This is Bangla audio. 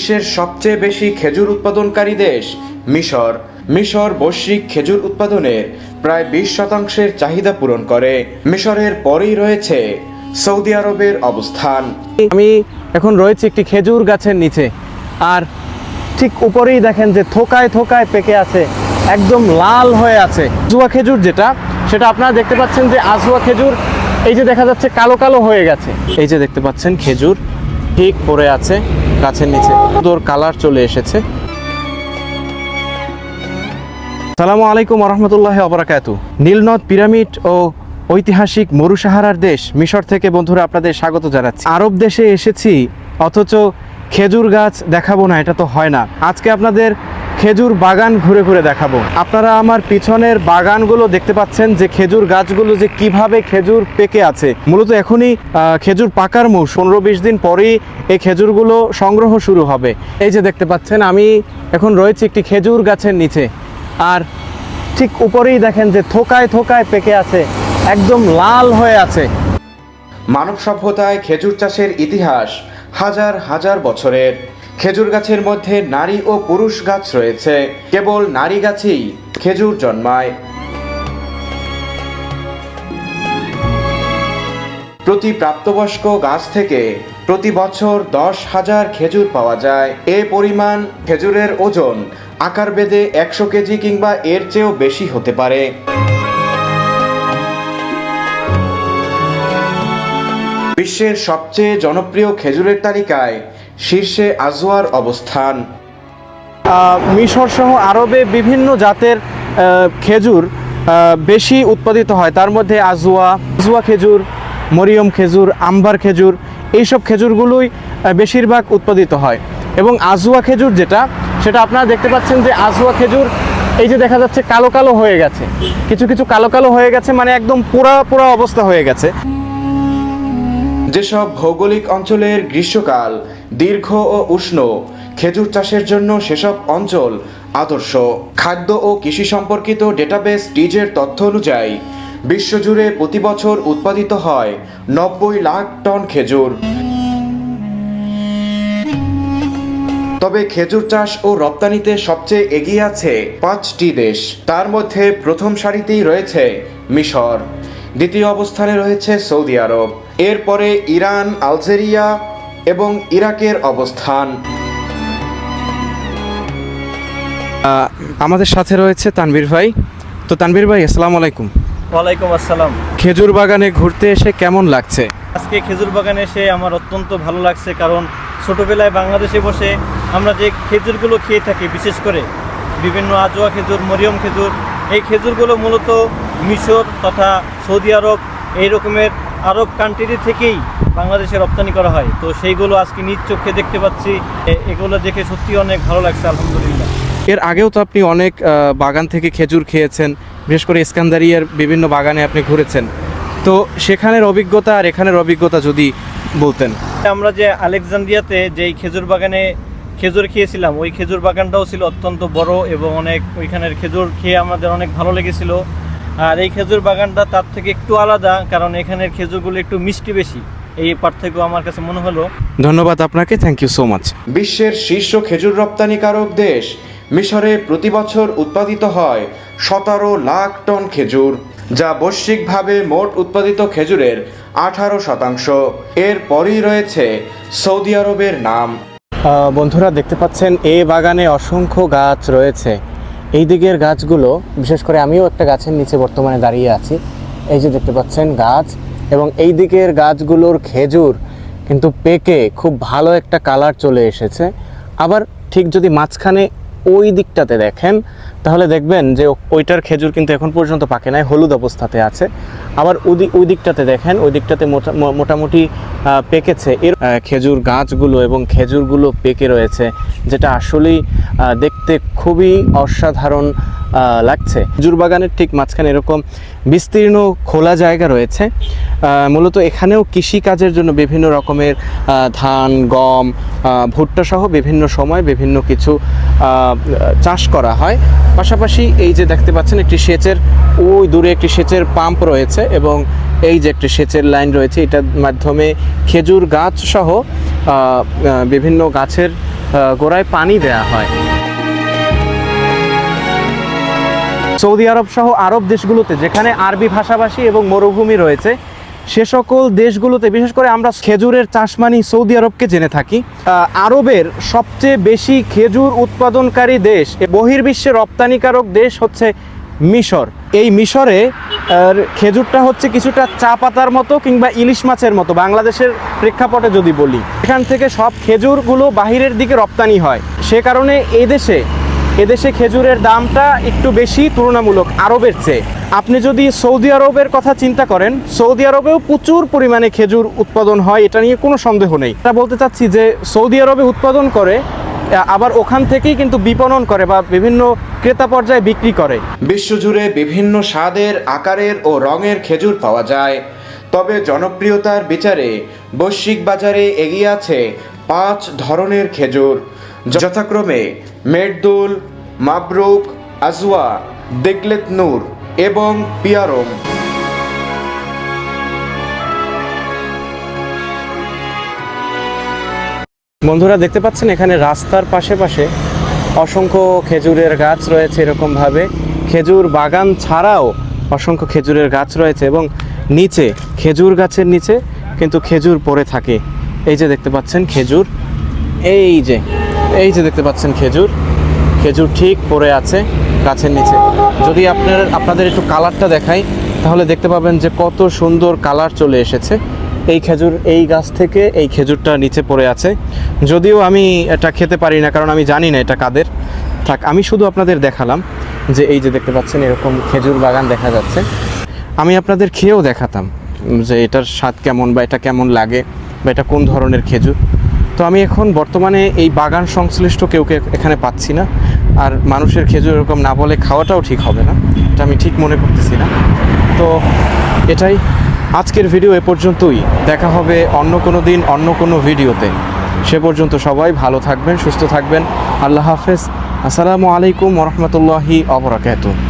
বিশ্বের সবচেয়ে বেশি খেজুর উৎপাদনকারী দেশ, মিশর। মিশর বৈশ্বিক খেজুর উৎপাদনের প্রায় বিশ শতাংশের চাহিদা পূরণ করে। মিশরের পরেই রয়েছে সৌদি আরবের অবস্থান। আমি এখন রয়েছি একটি খেজুর গাছের নিচে। আর ঠিক উপরেই দেখেন যে থোকায় থোকায় পেকে আছে, একদম লাল হয়ে আছে। জুয়া খেজুর যেটা, সেটা আপনারা দেখতে পাচ্ছেন যে আজুয়া খেজুর, এই যে দেখা যাচ্ছে কালো কালো হয়ে গেছে। এই যে দেখতে পাচ্ছেন খেজুর, ঠিক পড়ে আছে। গাছের নিচে। সুন্দর কালার চলে এসেছে। সালামু আলাইকুম রহমতুল্লাহ অবরাকাত নীলনদ পিরামিড ও ঐতিহাসিক মরুসাহারার দেশ মিশর থেকে বন্ধুরা আপনাদের স্বাগত জানাচ্ছি। আরব দেশে এসেছি, অথচ খেজুর গাছ দেখাবো না, এটা তো হয় না। আজকে আপনাদের খেজুর বাগান ঘুরে ঘুরে দেখাবো। আপনারা আমার পিছনের বাগানগুলো দেখতে পাচ্ছেন যে খেজুর গাছগুলো যে কীভাবে খেজুর পেকে আছে। মূলত এখনই খেজুর পাকার মৌ পনেরো বিশ দিন পরেই এই খেজুরগুলো সংগ্রহ শুরু হবে। এই যে দেখতে পাচ্ছেন, আমি এখন রয়েছি একটি খেজুর গাছের নিচে। আর ঠিক উপরেই দেখেন যে থোকায় থোকায় পেকে আছে। একদম লাল হয়ে আছে। মানব সভ্যতায় খেজুর চাষের ইতিহাস হাজার হাজার বছরের। খেজুর গাছের মধ্যে নারী ও পুরুষ গাছ রয়েছে। কেবল নারী গাছেই খেজুর জন্মায়। প্রতি প্রাপ্তবয়স্ক গাছ থেকে প্রতি বছর দশ হাজার খেজুর পাওয়া যায়। এ পরিমাণ খেজুরের ওজন আকার বেদে একশো কেজি কিংবা এর চেয়েও বেশি হতে পারে। বিশ্বের সবচেয়ে জনপ্রিয় খেজুরের তালিকায় শীর্ষে আজওয়ার অবস্থান। মিশর সহ আরবে বিভিন্ন জাতের খেজুর বেশি উৎপাদিত হয়। তার মধ্যে আজুয়া আজুয়া খেজুর মরিয়ম খেজুর আম্বার খেজুর এইসব খেজুরগুলোই বেশিরভাগ উৎপাদিত হয়। এবং আজুয়া খেজুর যেটা সেটা আপনারা দেখতে পাচ্ছেন যে আজুয়া খেজুর এই যে দেখা যাচ্ছে কালো কালো হয়ে গেছে। কিছু কিছু কালো কালো হয়ে গেছে মানে একদম পুরা পুরা অবস্থা হয়ে গেছে। যেসব ভৌগোলিক অঞ্চলের গ্রীষ্মকাল দীর্ঘ ও উষ্ণ। খেজুর চাষের জন্য সেসব অঞ্চল আদর্শ। খাদ্য ও কৃষি সম্পর্কিত ডেটাবেস টিজের তথ্য অনুযায়ী, বিশ্বজুড়ে প্রতি বছর উৎপাদিত হয় নব্বই লাখ টন খেজুর। তবে খেজুর চাষ ও রপ্তানিতে সবচেয়ে এগিয়ে আছে পাঁচটি দেশ। তার মধ্যে প্রথম সারিতেই রয়েছে মিশর। দ্বিতীয় অবস্থানে রয়েছে সৌদি আরব। এরপরে ইরান, আলজেরিয়া এবং ইরাকের অবস্থান। আমাদের সাথে রয়েছে তানভীর ভাই। তো তানভীর ভাই আসসালামু আলাইকুম। ওয়ালাইকুম আসসালাম। খেজুর বাগানে ঘুরতে এসে কেমন লাগছে? আজকে খেজুর বাগানে এসে আমার অত্যন্ত ভালো লাগছে কারণ ছোটোবেলায় বাংলাদেশে বসে আমরা যে খেজুরগুলো খেয়ে থাকি বিশেষ করে বিভিন্ন আজোয়া খেজুর মরিয়ম খেজুর এই খেজুরগুলো মূলত মিশর তথা সৌদি আরব এই রকমের আরব কান্ট্রি থেকেই বাংলাদেশে রপ্তানি করা হয়। তো সেইগুলো আজকে নিজ চোখে দেখতে পাচ্ছি। এগুলো দেখে সত্যি অনেক ভালো লাগছে আলহামদুলিল্লাহ। এর আগেও তো আপনি অনেক বাগান থেকে খেজুর খেয়েছেন বিশেষ করে ইস্কান্দারিয়ার বিভিন্ন বাগানে আপনি ঘুরেছেন। তো সেখানের অভিজ্ঞতা আর এখানের অভিজ্ঞতা যদি বলতেন। আমরা যে আলেকজান্দ্রিয়াতে যেই খেজুর বাগানে খেজুর খেয়েছিলাম ওই খেজুর বাগানটাও ছিল অত্যন্ত বড় এবং অনেক ওইখানের খেজুর খেয়ে আমাদের অনেক ভালো লেগেছিল। আর এই খেজুর বাগানটা তার থেকে একটু আলাদা কারণ এখানের খেজুরগুলো একটু মিষ্টি বেশি। এই পার্থক্য আমার কাছে মনে হলো। ধন্যবাদ আপনাকে থ্যাংক ইউ সো মাচ বিশ্বের শীর্ষ খেজুর রপ্তানিকারক দেশ মিশরে প্রতি বছর উৎপাদিত হয় সতেরো লাখ টন খেজুর যা বৈশ্বিকভাবে মোট উৎপাদিত খেজুরের আঠারো শতাংশ। এর পরই রয়েছে সৌদি আরবের নাম। বন্ধুরা দেখতে পাচ্ছেন এই বাগানে অসংখ্য গাছ রয়েছে। এই দিকের গাছগুলো বিশেষ করে আমিও একটা গাছের নিচে বর্তমানে দাঁড়িয়ে আছি। এই যে দেখতে পাচ্ছেন গাছ। এবং এই দিকের গাছগুলোর খেজুর কিন্তু পেকে খুব ভালো একটা কালার চলে এসেছে। আবার ঠিক যদি মাঝখানে ওই দিকটাতে দেখেন, তাহলে দেখবেন যে ওইটার খেজুর কিন্তু এখন পর্যন্ত পাকে নাই, হলুদ অবস্থাতে আছে। আবার ওই ওই দিকটাতে দেখেন, ওই দিকটাতে মোটামুটি পেকেছে। এর খেজুর গাছগুলো এবং খেজুরগুলো পেকে রয়েছে, যেটা আসলেই দেখতে খুবই অসাধারণ লাগছে। খেজুর বাগানের ঠিক মাঝখানে এরকম বিস্তীর্ণ খোলা জায়গা রয়েছে। মূলত এখানেও কৃষি কাজের জন্য বিভিন্ন রকমের ধান, গম ভুট্টা সহ বিভিন্ন সময় বিভিন্ন কিছু চাষ করা হয়। পাশাপাশি এই যে দেখতে পাচ্ছেন একটি সেচের, ওই দূরে একটি সেচের পাম্প রয়েছে এবং এই যে একটি সেচের লাইন রয়েছে, এটার মাধ্যমে খেজুর গাছ সহ বিভিন্ন গাছের গোড়ায় পানি দেয়া হয়। সৌদি আরব সহ আরব দেশগুলোতে যেখানে আরবি ভাষাভাষী এবং মরুভূমি রয়েছে, সে সকল দেশগুলোতে, বিশেষ করে আমরা খেজুরের চাষমানি সৌদি আরবকে জেনে থাকি আরবের সবচেয়ে বেশি খেজুর উৎপাদনকারী দেশ বহির্বিশ্বে রপ্তানিকারক দেশ হচ্ছে মিশর। এই মিশরে খেজুরটা হচ্ছে কিছুটা চা পাতার মতো কিংবা ইলিশ মাছের মতো, বাংলাদেশের প্রেক্ষাপটে যদি বলি। এখান থেকে সব খেজুরগুলো বাহিরের দিকে রপ্তানি হয়। সে কারণে এই দেশে এদেশে খেজুরের দামটা একটু বেশি, তুলনামূলক আরবের চেয়ে আপনি যদি সৌদি আরবের কথা চিন্তা করেন, সৌদি আরবেও প্রচুর পরিমাণে খেজুর উৎপাদন হয়, এটা নিয়ে কোনো সন্দেহ নেই। তা বলতে চাচ্ছি যে, সৌদি আরবে উৎপাদন করে আবার ওখান থেকেই কিন্তু বিপণন করে বা বিভিন্ন ক্রেতা পর্যায়ে বিক্রি করে। বিশ্বজুড়ে বিভিন্ন স্বাদের, আকারের ও রঙের খেজুর পাওয়া যায়। তবে জনপ্রিয়তার বিচারে বৈশ্বিক বাজারে এগিয়ে আছে পাঁচ ধরনের খেজুর। যথাক্রমে মেটদুল মাবরুক, আজওয়া, দেগলেত নূর এবং পিয়ারম। বন্ধুরা, দেখতে পাচ্ছেন এখানে রাস্তার পাশে পাশে অসংখ্য খেজুরের গাছ রয়েছে এরকমভাবে। খেজুর বাগান ছাড়াও অসংখ্য খেজুরের গাছ রয়েছে এবং নিচে, খেজুর গাছের নিচে কিন্তু খেজুর পড়ে থাকে। এই যে দেখতে পাচ্ছেন খেজুর। এই যে এই যে দেখতে পাচ্ছেন খেজুর। খেজুর ঠিক পড়ে আছে গাছের নিচে। যদি আপনার আপনাদের একটু কালারটা দেখাই, তাহলে দেখতে পাবেন যে কত সুন্দর কালার চলে এসেছে। এই খেজুর, এই গাছ থেকে এই খেজুরটা নিচে পড়ে আছে। যদিও আমি এটা খেতে পারি না, কারণ আমি জানি না এটা কাদের। থাক, আমি শুধু আপনাদের দেখালাম যে এই যে দেখতে পাচ্ছেন এরকম খেজুর বাগান দেখা যাচ্ছে। আমি আপনাদের খেয়েও দেখাতাম যে এটার স্বাদ কেমন বা এটা কেমন লাগে বা এটা কোন ধরনের খেজুর। তো আমি এখন বর্তমানে এই বাগান সংশ্লিষ্ট কেউকে এখানে পাচ্ছি না। আর মানুষের খেজুর এরকম না বলে খাওয়াটাও ঠিক হবে না। এটা আমি ঠিক মনে করতেছি না। তো এটাই। আজকের ভিডিও এ পর্যন্তই। দেখা হবে অন্য কোনো দিন, অন্য কোনো ভিডিওতে। সে পর্যন্ত সবাই ভালো থাকবেন, সুস্থ থাকবেন। আল্লাহ হাফেজ। আসসালামু আলাইকুম ওরহমতুল্লাহি অবরাকাতুহ